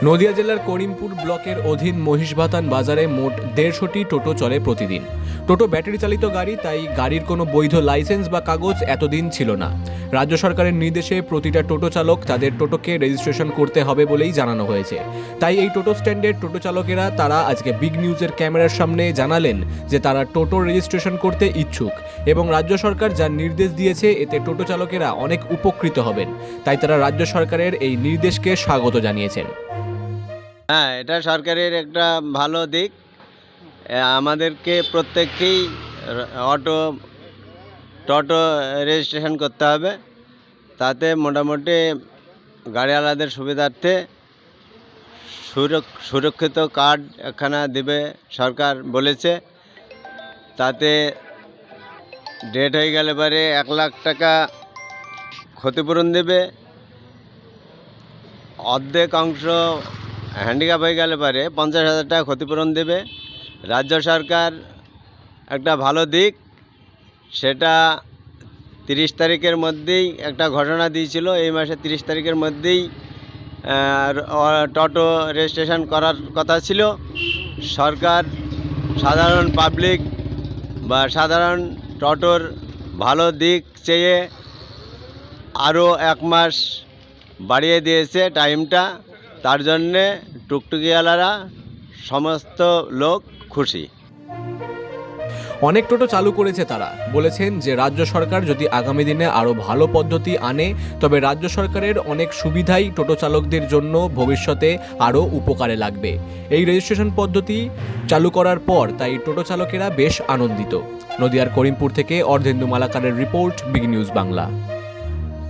নদিয়া জেলার করিমপুর ব্লকের অধীন মহিষভাতান বাজারে মোট দেড়শোটি টোটো চলে প্রতিদিন। টোটো ব্যাটারি চালিত গাড়ি, তাই গাড়ির কোনো বৈধ লাইসেন্স বা কাগজ এতদিন ছিল না। রাজ্য সরকারের নির্দেশে প্রতিটা টোটো চালক তাদের টোটোকে রেজিস্ট্রেশন করতে হবে বলেই জানানো হয়েছে। তাই এই টোটো স্ট্যান্ডের টোটো চালকেরা তারা আজকে বিগ নিউজের ক্যামেরার সামনে জানালেন যে তারা টোটো রেজিস্ট্রেশন করতে ইচ্ছুক এবং রাজ্য সরকার যা নির্দেশ দিয়েছে, এতে টোটো চালকেরা অনেক উপকৃত হবেন। তাই তারা রাজ্য সরকারের এই নির্দেশকে স্বাগত জানিয়েছেন। হ্যাঁ এটা সরকারের একটা ভালো দিক। আমাদেরকে প্রত্যেককেই অটো, টোটো রেজিস্ট্রেশন করতে হবে। তাতে মোটামুটি গাড়িওয়ালাদের সুবিধার্থে সুরক্ষিত কার্ড একখানা দেবে সরকার বলেছে। তাতে ডেট হয়ে গেলে পরে এক লাখ টাকা ক্ষতিপূরণ দেবে। অর্ধেক অংশ হ্যান্ডিক্যাপ হয়ে গেলে পারে পঞ্চাশ হাজার টাকা ক্ষতিপূরণ দেবে। রাজ্য সরকার একটা ভালো দিক, সেটা তিরিশ তারিখের মধ্যেই একটা ঘটনা দিয়েছিল, এই মাসে তিরিশ তারিখের মধ্যেই টোটো রেজিস্ট্রেশন করার কথা ছিল। সরকার সাধারণ পাবলিক বা সাধারণ টোটোর ভালো দিক চেয়ে আরও এক মাস বাড়িয়ে দিয়েছে টাইমটা তার জন্যে টুকটুকিওয়ালারা সমস্ত লোক খুশি। অনেক টোটো চালু করেছে তারা। বলেছেন যে, রাজ্য সরকার যদি আগামী দিনে আরও ভালো পদ্ধতি আনে, তবে রাজ্য সরকারের অনেক সুবিধাই টোটো চালকদের জন্য ভবিষ্যতে আরও উপকারে লাগবে। এই রেজিস্ট্রেশন পদ্ধতি চালু করার পর তাই টোটো চালকেরা বেশ আনন্দিত। নদিয়ার করিমপুর থেকে অর্ধেন্দু মালাকারের রিপোর্ট, বিগ নিউজ বাংলা।